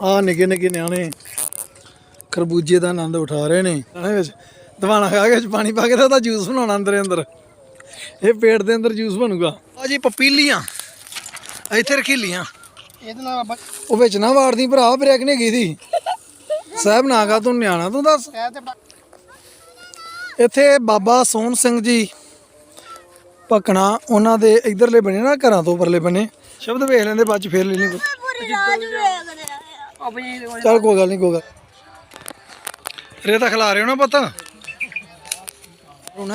ਆ ਨਿੱਕੇ ਨਿੱਕੇ ਨਿਆਣੇ ਖਰਬੂਜੇ ਦਾ ਆਨੰਦ ਉਠਾ ਰਹੇ ਨੇ। ਇਹਨਾਂ ਵਿੱਚ ਦਵਾਣਾ ਖਾ ਕੇ ਪਾਣੀ ਪਾ ਕੇ ਤਾਂ ਉਹਦਾ ਜੂਸ ਬਣਾਉਣਾ ਅੰਦਰ ਅੰਦਰ। ਇਹ ਪੇਟ ਦੇ ਅੰਦਰ ਜੂਸ ਬਣੂਗਾ। ਆ ਜੀ ਪਪੀਲੀਆਂ। ਇੱਥੇ ਰਖੀਲੀਆਂ। ਇਹਦੇ ਨਾਲ ਉਹ ਵਿੱਚ ਨਾ ਵਾੜਦੀ ਭਰਾ ਬ੍ਰੇਕ ਨਹੀਂ ਗਈ ਦੀ ਸਾਹਿਬ ਨਾਗਾ ਤੂੰ ਨਿਆਣਾ ਤੂੰ ਦੱਸ। ਇੱਥੇ ਬਾਬਾ ਸੋਹਣ ਸਿੰਘ ਜੀ ਪਕਣਾ ਉਹਨਾਂ ਦੇ ਇਧਰਲੇ ਬਣੇ ਨਾ ਘਰਾਂ ਤੋਂ ਪਰਲੇ ਬਣੇ। ਸ਼ਬਦ ਵੇਖ ਲੈਂਦੇ ਬਾਅਦ ਚ ਫੇਰ ਲੈ ਲਈ ਆਪਣੀ ਚੱਲ ਕੋਈ ਗੱਲ ਨਹੀਂ ਕੋਈ ਗੱਲ ਰੇਤਾ ਖਿਲਾ ਰਹੇ ਹੋ ਨਾ ਪੁੱਤ? ਹੁਣ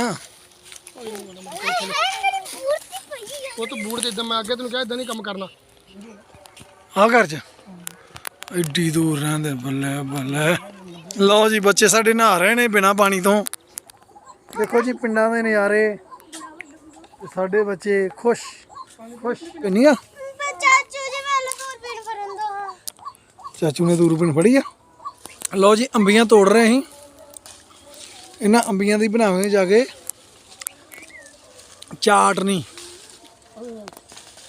ਉਹ ਤਾਂ ਬੂੜ ਤੇ ਇਦਾਂ ਮੈਂ ਅੱਗੇ ਤੈਨੂੰ ਕਿਹਾ ਇਦਾਂ ਨਹੀਂ ਕੰਮ ਕਰਨਾ। ਆ ਘਰ ਚ। ਐਡੀ ਦੂਰ ਰਹਿੰਦੇ ਬੱਲੇ ਬੱਲੇ। ਲਓ ਜੀ ਬੱਚੇ ਸਾਡੇ ਨਹਾ ਰਹੇ ਨੇ ਬਿਨਾ ਪਾਣੀ ਤੋਂ। ਦੇਖੋ ਜੀ ਪਿੰਡਾਂ ਦੇ ਨਜ਼ਾਰੇ। ਸਾਡੇ ਬੱਚੇ ਖੁਸ਼ ਖੁਸ਼। ਕਿੰਨੀਆਂ ਮੈਂ ਚਾਚੂ ਜੀ ਮੈਂ ਦੂਰ ਪੀਣ ਕਰਨ ਦੋ ਚਾਚੂ ਨੇ ਦੂਰਬੀਨ ਫੜੀ ਆ? ਲਓ ਜੀ, ਅੰਬੀਆਂ ਤੋੜ ਰਹੇ ਅਸੀਂ। ਇਹਨਾਂ ਅੰਬੀਆਂ ਦੀ ਬਣਾਵਾਂਗੇ ਜਾ ਕੇ ਚਾਟਨੀ।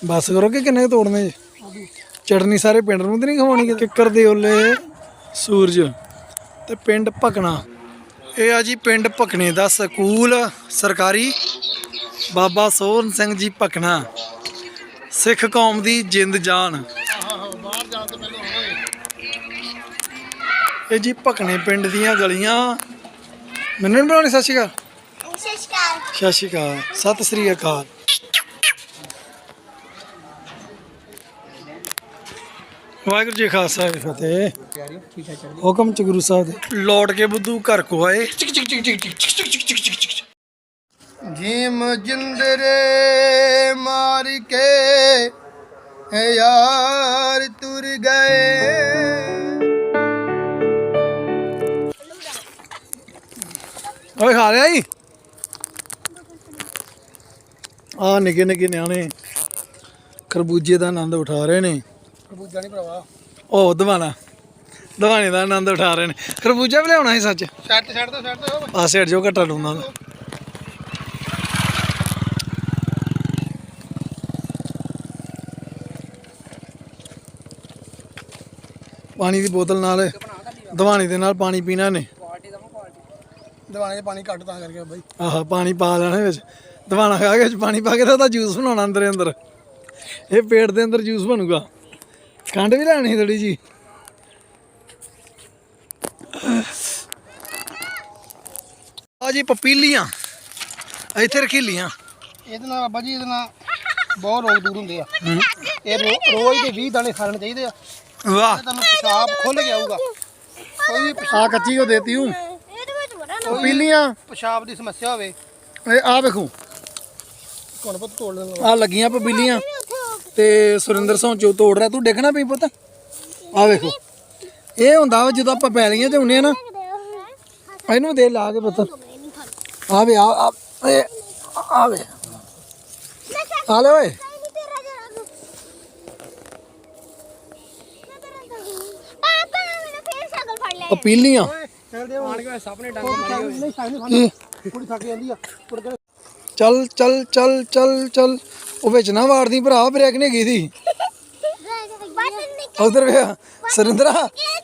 ਬਸ ਕਰੋ ਕਿ ਕਿੰਨੇ ਕੁ ਤੋੜਨੇ ਜੀ? ਚਟਨੀ ਸਾਰੇ ਪਿੰਡ ਨੂੰ ਤੇ ਨਹੀਂ ਖਵਾਉਣੀ ਕਿੱਕਰ ਦੇ ਓਲੇ, ਸੂਰਜ ਤੇ ਪਿੰਡ ਭਕਣਾ। ਇਹ ਆ ਜੀ ਪਿੰਡ ਭਕਣੇ ਦਾ ਸਕੂਲ, ਸਰਕਾਰੀ। ਬਾਬਾ ਸੋਹਣ ਸਿੰਘ ਜੀ ਭਕਣਾ। ਸਿੱਖ ਕੌਮ ਦੀ ਜਿੰਦ ਜਾਨ। ਇਹ ਜੀ ਭਕਨੇ ਪਿੰਡ ਦੀਆਂ ਗਲੀਆਂ। ਮੈਨੂੰ ਨਹੀਂ ਬਣਾਉਣੀ ਸਤਿ ਸ਼੍ਰੀ ਅਕਾਲ। ਸਤਿ ਸ਼੍ਰੀ ਅਕਾਲ। ਸਤਿ ਸ਼੍ਰੀ ਅਕਾਲ। ਵਾਹਿਗੁਰੂ ਜੀ ਖਾਲਸਾ ਜੀ ਫਤਿਹ। ਹੁਕਮ ਚ ਗੁਰੂ ਸਾਹਿਬ ਦੇ। ਲੋਟ ਕੇ ਬੁੱਧੂ ਘਰ ਕੋ ਆਏ। ਜੀਮ ਜਿੰਦਰੇ ਮਾਰ ਕੇ ਯਾਰ ਤੁਰ ਗਏ। ਓਏ ਖਾ ਲਿਆ ਜੀ। ਆ ਨਿੱਕੇ ਨਿੱਕੇ ਨਿਆਣੇ ਖਰਬੂਜੇ ਦਾ ਆਨੰਦ ਉਠਾ ਰਹੇ ਨੇ। ਕਬੂਜਾ ਨਹੀਂ ਭਰਾਵਾ। ਉਹ ਦਵਾਨਾ ਦਵਾਨੇ ਦਾ ਆਨੰਦ ਉਠਾ ਰਹੇ ਨੇ। ਖਰਬੂਜਾ ਵੀ ਲਿਆਉਣਾ ਸੀ ਸੱਚ। ਛੱਡ ਛੱਡ ਦੋ ਛੱਡ ਦੋ। ਆ ਸਾਈਡ ਜੋ ਘਟਾ ਲੂੰਦਾ। ਪਾਣੀ ਦੀ ਬੋਤਲ ਨਾਲ ਦਵਾਨੀ ਦੇ ਨਾਲ ਪਾਣੀ ਪੀਣਾ ਨੇ। ਦਵਾਣੇ 'ਚ ਪਾਣੀ ਘੱਟ ਤਾਂ ਕਰਕੇ ਬਾਈ। ਆਹ ਪਾਣੀ ਪਾ ਲੈਣਾ ਵਿੱਚ। ਦਵਾਨਾ ਖਾ ਕੇ ਪਾਣੀ ਪਾ ਕੇ ਤਾਂ ਉਹਦਾ ਜੂਸ ਬਣਾਉਣਾ ਅੰਦਰ ਅੰਦਰ। ਇਹ ਪੇਟ ਦੇ ਅੰਦਰ ਜੂਸ ਬਣੂਗਾ। ਖੰਡ ਵੀ ਲੈਣੀ ਥੋੜੀ ਜੀ। ਆ ਜੀ ਪਪੀਲੀਆਂ। ਇੱਥੇ ਰਖੀਲੀਆਂ ਇਹਦੇ ਨਾਲ ਬਾਬਾ ਜੀ ਇਹਦੇ ਨਾਲ ਬਹੁਤ ਰੋਗ ਦੂਰ ਹੁੰਦੇ ਆ। ਇਹ ਰੋ- ਰੋਜ਼ ਦੇ 20 ਦਾਣੇ ਖਾਣੇ ਚਾਹੀਦੇ ਆ। ਵਾਹ। ਇਹ ਤੁਹਾਨੂੰ ਪਿਸ਼ਾਬ ਖੁੱਲ ਕੇ ਆਊਗਾ। ਕੋਈ ਵੀ ਪਿਸ਼ਾਬ- ਆ ਕੱਚੀ ਉਹ ਦੇਤੀ ਹੂੰ। ਪਪੀਲੀਆਂ ਪਿਸ਼ਾਬ ਦੀ ਸਮੱਸਿਆ ਹੋਵੇ। ਇਹ ਆ ਵੇਖੋ। ਕੋਣ ਪੁੱਤ ਤੋੜ ਲੈਣਾ ਆ ਲੱਗੀਆਂ ਪਪੀਲੀਆਂ। ਤੇ ਸੁਰਿੰਦਰ ਸੌਂ ਚੋ ਤੋੜ ਰਿਹਾ। ਤੂੰ ਦੇਖਣਾ ਪਈ ਪੁੱਤ। ਆ ਵੇਖੋ। ਇਹ ਹੁੰਦਾ ਵਾ ਜਦੋਂ ਆਪਾਂ ਪੈਲੀਆਂ ਤੇ ਹੁੰਨੇ ਆ ਨਾ। ਇਹਨੂੰ ਦੇ ਲਾ ਕੇ ਪੁੱਤ। ਆ ਵੇ ਆ ਆ ਇਹ ਆ ਵੇ। ਆ ਲੈ। ਓਏ ਪਾਪਾ ਚੱਲਦੇ ਆਣ ਕੇ ਸਾਹਮਣੇ ਡੰਗ ਮਾਰੀ ਨਹੀਂ ਸਾਈਨ ਕੀ ਕੁੜੀ ਥੱਕ ਜਾਂਦੀ ਆ ਕੁੜ ਕੇ ਚੱਲ ਚੱਲ ਚੱਲ ਚੱਲ ਚੱਲ। ਉਹ ਵਿੱਚ ਨਾ ਵਾੜਦੀ ਭਰਾ ਬ੍ਰੇਕ ਨਹੀਂ ਗਈ ਦੀ ਬਸ ਨਹੀਂ ਉਧਰ ਵੇ ਸੁਰਿੰਦਰਾ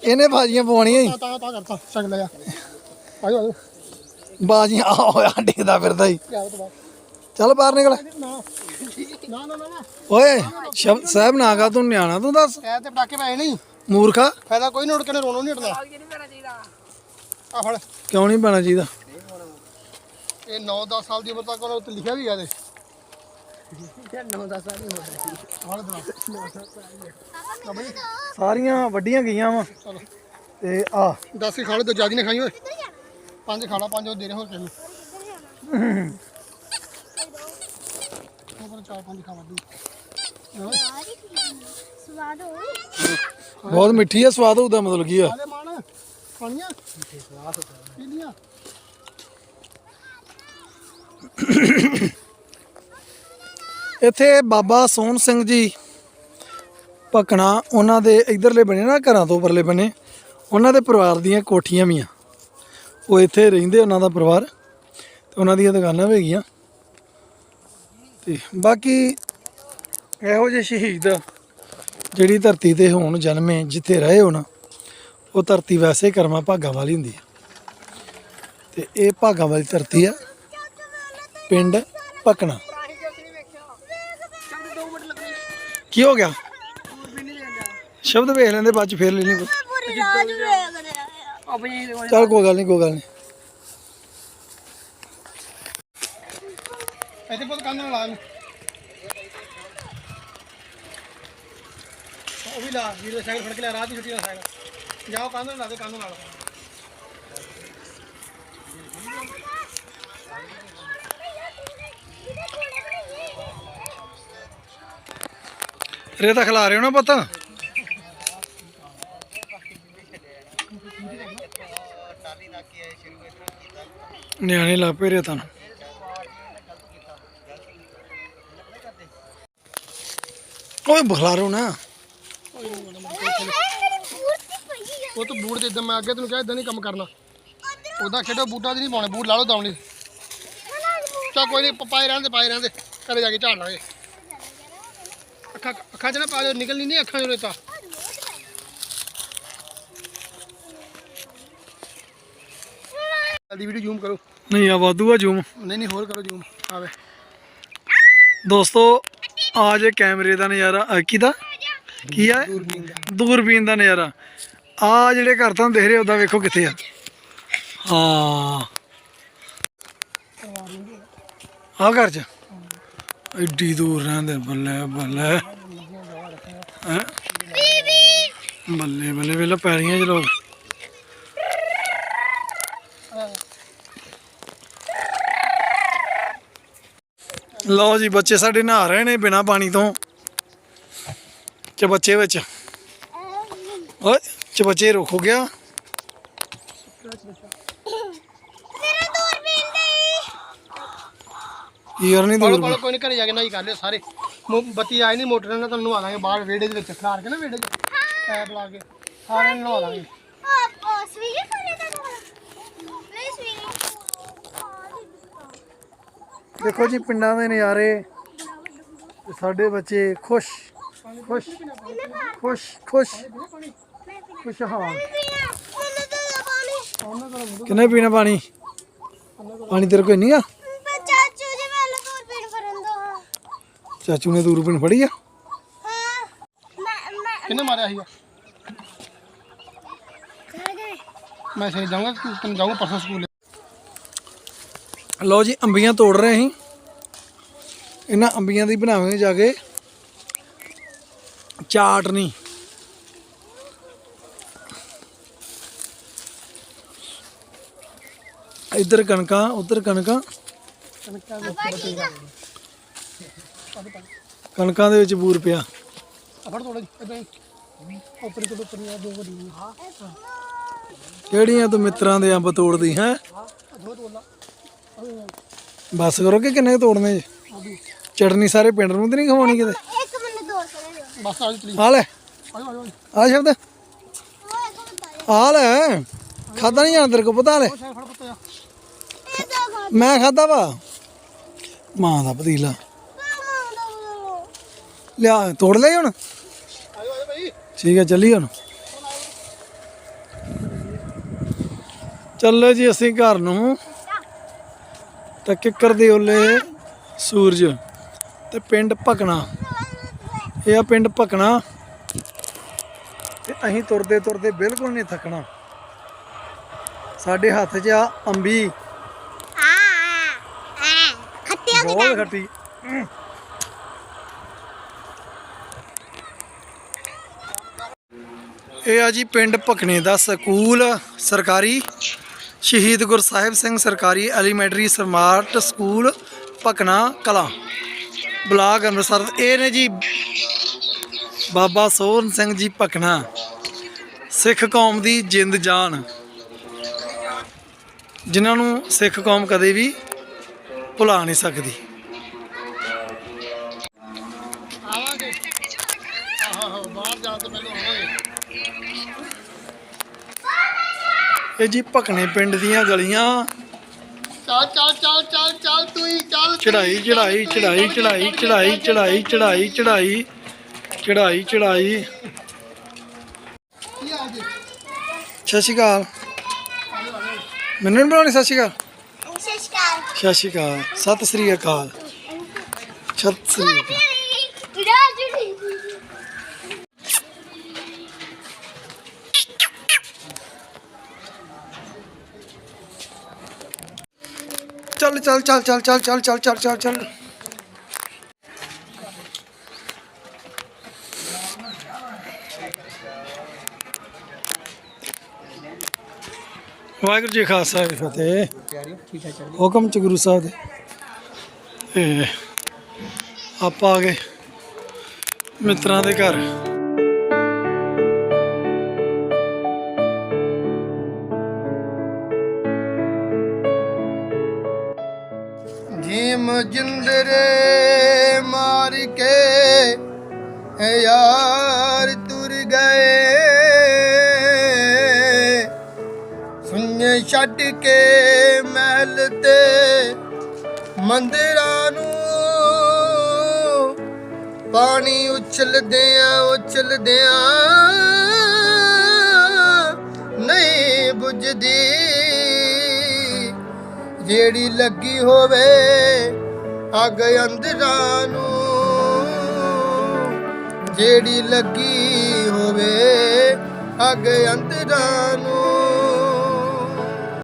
ਇਹਨੇ ਬਾਜੀਆਂ ਪਵਾਉਣੀਆਂ ਹੀ। ਤਾਂ ਤਾਂ ਕਰਤਾ ਚੱਕ ਲਿਆ ਆਜੋ ਆਜੋ। ਬਾਜੀਆਂ ਆ ਹੋਇਆ ਡਿੱਗਦਾ ਫਿਰਦਾ ਹੀ। ਚੱਲ ਬਾਹਰ ਨਿਕਲ। ਨਾ ਨਾ ਨਾ ਨਾ ਨਾ। ਓਏ ਸ਼ਬਦ ਸਾਹਿਬ ਨਾਗਾ ਤੂੰ ਨਿਆਣਾ ਤੂੰ ਦੱਸ। ਇਹ ਤੇ ਪਟਾਕੇ ਪਏ ਨਹੀਂ ਮੂਰਖਾ। ਫਾਇਦਾ ਕੋਈ ਨਹੀਂ ਉੱਡ ਕੇ ਰੋਣੋਂ ਨਹੀਂ ਉੱਡਦਾ ਆ ਫੜ। ਕਿਉਂ ਨਹੀਂ ਪੈਣਾ ਚਾਹੀਦਾ? ਇਹ 9-10 ਸਾਲ ਦੀ ਉਮਰ ਤੱਕ ਉਹਨਾਂ ਉੱਤੇ ਲਿਖਿਆ ਵੀ ਆ ਇਹਦੇ। 9-10 ਸਾਲ ਦੀ ਉਮਰ ਸਾਰੀਆਂ ਵੱਡੀਆਂ ਗਈਆਂ ਵਾ। ਚਲੋ। ਤੇ ਆ। 10 ਹੀ ਖਾ ਲਓ ਤੇ ਜ਼ਿਆਦਾ ਖਾਈ ਓਏ। ਪੰਜ ਖਾ ਲਾ ਪੰਜ ਉਹ ਦੇ ਰਹੇ ਹੋਰ ਕਿੰਨੇ ਉਹ ਚਾਰ ਪੰਜ ਖਾ ਵੱਡੀ ਸਵਾਦ ਹੋ ਬਹੁਤ ਮਿੱਠੀ ਆ ਸਵਾਦ ਉਹਦਾ ਮਤਲਬ ਕੀ ਆ। ਖਾਣੀਆਂ? ਪੀ ਲੀਆਂ ਇੱਥੇ ਬਾਬਾ ਸੋਹਣ ਸਿੰਘ ਜੀ ਪਕਣਾ ਉਹਨਾਂ ਦੇ ਇਧਰਲੇ ਬਣੇ ਨਾ, ਘਰਾਂ ਤੋਂ ਪਰਲੇ ਬਣੇ, ਉਹਨਾਂ ਦੇ ਪਰਿਵਾਰ ਦੀਆਂ ਕੋਠੀਆਂ ਵੀ ਆ। ਉਹ ਇੱਥੇ ਰਹਿੰਦੇ ਉਹਨਾਂ ਦਾ ਪਰਿਵਾਰ ਤੇ ਉਹਨਾਂ ਦੀਆਂ ਦੁਕਾਨਾਂ ਵੀ ਹੈਗੀਆਂ। ਤੇ ਬਾਕੀ ਇਹੋ ਜਿਹੇ ਸ਼ਹੀਦ ਜਿਹੜੀ ਧਰਤੀ ਤੇ ਹੋਣ, ਜਨਮੇ, ਜਿੱਥੇ ਰਹੇ ਹੋ ਨਾ ਉਹ ਧਰਤੀ ਵੈਸੇ ਹੀ ਕਰਮਾਂ ਭਾਗਾਂ ਵਾਲੀ ਹੁੰਦੀ ਆ। ਤੇ ਇਹ ਭਾਗਾਂ ਵਾਲੀ ਧਰਤੀ ਆ, ਪਿੰਡ ਪਕਣਾ ਕੀ ਹੋ ਗਿਆ? ਸ਼ਬਦ ਵੇਖ ਲੈਂਦੇ, ਬਾਅਦ ਚ ਫੇਰ ਲੈਣੀ ਪੂਰੀ ਕੋਈ ਗੱਲ ਨਹੀਂ ਕੋਈ ਗੱਲ ਨਹੀਂ ਇੱਥੇ ਪੁੱਤ ਕੰਨ ਨਾਲ ਲਾ ਉਹ ਵੀ ਲਾ, ਵੀਰ ਦਾ ਸਾਈਕਲ ਫੜ ਕੇ ਲਿਆ ਰਾਤ ਦੀ ਛੁੱਟੀ ਦਾ ਸਾਈਕਲ। ਜਾਓ ਕੰਨ ਨਾਲ ਦੇ ਕੰਨ ਨਾਲ। ਰੇਤਾ ਖਿਲਾ ਰਹੇ ਹੋ ਨਾ ਪੁੱਤ? ਨਿਆਣੇ ਲਾ ਰੇਤਾ ਨੂੰ। ਓਏ ਬਖਲਾ ਨਾ। ਉਹ ਤੂੰ ਬੂਟ ਦੇ ਇਦਾਂ ਮੈਂ ਅੱਗੇ ਤੈਨੂੰ ਕਿਹਾ ਇਦਾਂ ਨਹੀਂ ਕੰਮ ਕਰਨਾ। ਉਹਦਾ ਖੇਡੋ ਬੂਟਾਂ 'ਚ ਨਹੀਂ ਪਾਉਣੇ ਬੂਟ ਲਾ ਲਓ ਦੌਣੀ ਚਾ ਕੋਈ ਨਹੀਂ ਪਾਏ ਰਹਿੰਦੇ ਪਾਏ ਰਹਿੰਦੇ ਘਰੇ ਜਾ ਕੇ ਝਾੜ ਲਾਂਗੇ। ਅੱਖਾਂ ਅੱਖਾਂ 'ਚ ਨਾ ਪਾ ਦਿਓ ਨਿਕਲਣੀ ਨਹੀਂ ਅੱਖਾਂ 'ਚੋਂ ਰੇਤਾ। ਜਲਦੀ ਵੀਡੀਓ ਜ਼ੂਮ ਕਰੋ। ਨਹੀਂ ਆ ਵਾਧੂ ਆ ਜੂਮ। ਨਹੀਂ ਨਹੀਂ ਹੋਰ ਕਰੋ ਜ਼ੂਮ ਆਵੇ। ਦੋਸਤੋ ਆ ਜੇ ਕੈਮਰੇ ਦਾ ਨਜ਼ਾਰਾ ਅ, ਕਿਹਦਾ? ਕੀ ਆ? ਦੂਰਬੀਨ ਦਾ ਨਜ਼ਾਰਾ। ਆ ਜਿਹੜੇ ਘਰ ਤੁਹਾਨੂੰ ਦੇਖ ਰਹੇ ਉਹਦਾ ਵੇਖੋ ਕਿੱਥੇ ਆ। ਹਾਂ। ਆ ਘਰ ਚ। ਐਡੀ ਦੂਰ ਰਹਿੰਦੇ ਬੱਲੇ ਬੱਲੇ। ਹੈਂ? ਬੱਲੇ ਬੱਲੇ ਵੇਲਾ ਪੈਰੀਆਂ ਚ ਲੋਕ। ਲਓ ਜੀ, ਬੱਚੇ ਸਾਡੇ ਨਹਾ ਰਹੇ ਨੇ ਬਿਨਾ ਪਾਣੀ ਤੋਂ ਬੱਚੇ ਵਿੱਚ। ਓਏ। ਚਬੱਚੇ ਰੁਕ ਹੋ ਗਿਆ। ਮੇਰੇ ਦੂਰਬੀਨ ਦੇ ਯਾਰ ਨਹੀਂ ਦੂਰ ਕੋਈ ਨਹੀਂ ਘਰੇ ਜਾ ਕੇ ਨਹੀਂ ਕਰ ਲਿਓ ਸਾਰੇ। ਮੋ- ਬੱਤੀ ਆਈ ਨਹੀਂ ਮੋਟਰ ਨਾਲ ਤੁਹਾਨੂੰ ਨਵਾ ਦਾਂਗੇ ਬਾਹਰ ਵਿਹੜੇ ਦੇ ਵਿੱਚ ਖਿਲਾਰ ਕੇ ਨਾ ਵਿਹੜੇ 'ਚ। ਪੈਪ ਲਾ ਕੇ ਸਾਰਿਆਂ ਨੂੰ ਨਵਾ ਦਾ ਨਹੀਂ ਸਵੀਗੀ। ਦੇਖੋ ਜੀ ਪਿੰਡਾਂ ਦੇ ਨਜ਼ਾਰੇ। ਸਾਡੇ ਬੱਚੇ ਖੁਸ਼ ਖੁਸ਼ ਖੁਸ਼ ਖੁਸ਼। ਖੁਸ਼ਹਾਲ ਪਾਣੀ ਕਿੰਨੇ ਪੀਣਾ ਪਾਣੀ? ਪਾਣੀ ਤੇਰੇ ਕੋਲ ਨਹੀਂ ਆ? ਚਾਚੂ ਜੀ ਮੈਨੂੰ ਦੂਰਬੀਨ ਫੜਨ ਦੋ। ਹਾਂ ਚਾਚੂ ਨੇ ਦੂਰਬੀਨ ਫੜੀ ਆ? ਹਾਂ ਮੈਂ ਮੈਂ ਕਿੰਨੇ ਮਾਰਿਆ ਸੀਗਾ? ਮੈਂ ਸਹੀ ਜਾਊਂਗਾ ਤੁਮ ਜਾਊਂਗਾ ਪਰਸੋਂ ਸਕੂਲ? ਲਓ ਜੀ ਅੰਬੀਆਂ ਤੋੜ ਰਹੇ ਅਸੀਂ। ਇਹਨਾਂ ਅੰਬੀਆਂ ਦੀ ਬਣਾਵਾਂਗੇ ਜਾ ਕੇ ਚਾਟਨੀ। ਇੱਧਰ ਕਣਕਾਂ, ਉੱਧਰ ਕਣਕਾਂ। ਕਣਕਾਂ ਦੇ ਵਿੱਚ ਬੂਰ ਪਿਆ। ਫੜ ਥੋੜਾ ਇਦਾਂ ਉੱਪਰ ਤੋਂ ਉੱਪਰ ਆ ਦੋ ਵਾਰੀ ਹਾਂ ਕਿਹੜੀਆਂ ਤੂੰ ਮਿੱਤਰਾਂ ਦੇ ਅੰਬ ਤੋੜਦੀ, ਹੈ? ਬਸ ਕਰੋ ਕਿ ਕਿੰਨੇ ਕੁ ਤੋੜਨੇ ਜੇ? ਚਟਨੀ ਸਾਰੇ ਪਿੰਡ ਨੂੰ ਤੇ ਨਹੀਂ ਖਵਾਉਣੀ ਕਿਤੇ? ਇੱਕ ਮੈਨੂੰ ਦੋ ਕਰੇ ਬਸ ਆ ਜੀ ਆ ਲੈ। ਆ ਸ਼ਬਦ। ਉਹ ਇੱਕ ਬਤਾ ਆ ਲੈ। ਖਾਦਾ ਨਹੀਂ ਜਾਣਾ ਤੇਰੇ ਕੋ ਪਤਾ ਲੈ। ਮੈਂ ਖਾਦਾ ਵਾ? ਮਾਂ ਦਾ ਪਤੀਲਾ। ਲਿਆ, ਤੋੜ ਲੈ ਹੁਣ? ਠੀਕ ਹੈ, ਚੱਲੀ ਹੁਣ। ਚੱਲੋ ਜੀ, ਅਸੀਂ ਘਰ ਨੂੰ। ਤਾਂ ਕਿੱਕਰ ਦੇ ਓਲੇ ਸੂਰਜ ਤੇ ਪਿੰਡ ਭਕਣਾ। ਇਹ ਆ ਪਿੰਡ ਭਕਣਾ। ਤੇ ਅਸੀਂ ਤੁਰਦੇ ਤੁਰਦੇ ਬਿਲਕੁਲ ਨਹੀਂ ਥੱਕਣਾ। ਸਾਡੇ ਹੱਥ 'ਚ ਆ ਅੰਬੀ ਆ ਆ ਖੱਟੀ ਹੋ ਗਈ ਬਹੁਤ ਖੱਟੀ ਇਹ ਆ ਜੀ ਪਿੰਡ ਭਕਨੇ ਦਾ ਸਕੂਲ ਸਰਕਾਰੀ ਸ਼ਹੀਦ ਗੁਰਸਾਹਿਬ ਸਿੰਘ ਸਰਕਾਰੀ elementary smart school Bhakna Kalan. Block Amritsar. ਇਹ ਨੇ ਜੀ ਬਾਬਾ ਸੋਹਣ ਸਿੰਘ ਜੀ ਭਕਨਾ ਸਿੱਖ ਕੌਮ ਦੀ ਜਿੰਦ ਜਾਨ। ਜਿਨ੍ਹਾਂ ਨੂੰ ਸਿੱਖ ਕੌਮ ਕਦੇ ਵੀ ਭੁਲਾ ਨਹੀਂ ਸਕਦੀ। ਆਵਾਂਗੇ। ਆਹੋ ਬਾਹਰ ਜਾਣ ਤੋਂ ਪਹਿਲਾਂ ਆਵਾਂਗੇ। ਇਹ ਜੀ ਭਕਨੇ ਪਿੰਡ ਦੀਆਂ ਗਲੀਆਂ। ਚੱਲ ਚੱਲ ਚੱਲ ਚੱਲ ਚੱਲ ਤੂੰ ਹੀ ਚੱਲ ਚੜਾਈ ਚੜਾਈ ਚੜਾਈ ਚੜਾਈ ਚੜਾਈ ਚੜਾਈ ਚੜਾਈ ਚੜਾਈ ਚੜਾਈ ਚੜਾਈ ਸਤਿ ਸ਼੍ਰੀ ਅਕਾਲ। ਮੈਨੂੰ ਨੀ ਬੁਲਾਉਣੀ ਸਤਿ ਸ਼੍ਰੀ ਅਕਾਲ? ਸਤਿ ਸ਼੍ਰੀ ਅਕਾਲ ਸਤਿ ਸ੍ਰੀ ਅਕਾਲ। ਸਤਿ ਸ੍ਰੀ ਅਕਾਲ। ਚੱਲ ਚੱਲ ਚੱਲ ਚੱਲ ਚੱਲ ਚੱਲ ਚੱਲ ਚੱਲ ਚੱਲ। ਵਾਹਿਗੁਰੂ ਜੀ ਖਾਲਸਾ ਵਾਹਿਗੁਰੂ ਜੀ ਕੀ ਫਤਿਹ। ਹੁਕਮ ਚ ਗੁਰੂ ਸਾਹਿਬ ਦੇ। ਤੇ ਆਪਾਂ ਆ ਗਏ ਮਿੱਤਰਾਂ ਦੇ ਘਰ। ਜੀਮ ਜਿੰਦਰੇ ਮਾਰ ਕੇ ਯਾਰ ਤੁਰ ਗਏ। ਛੱਡ ਕੇ ਮਹਿਲ ਤੇ ਮੰਦਰਾਂ ਨੂੰ ਪਾਣੀ ਉਛਲਦਿਆਂ ਉਛਲਦਿਆਂ ਨਹੀਂ ਬੁਝਦੀ। ਜਿਹੜੀ ਲੱਗੀ ਹੋਵੇ ਅੱਗ ਅੰਦਰਾਂ ਨੂੰ। ਜਿਹੜੀ ਲੱਗੀ ਹੋਵੇ ਅੱਗ ਅੰਦਰਾਂ ਨੂੰ।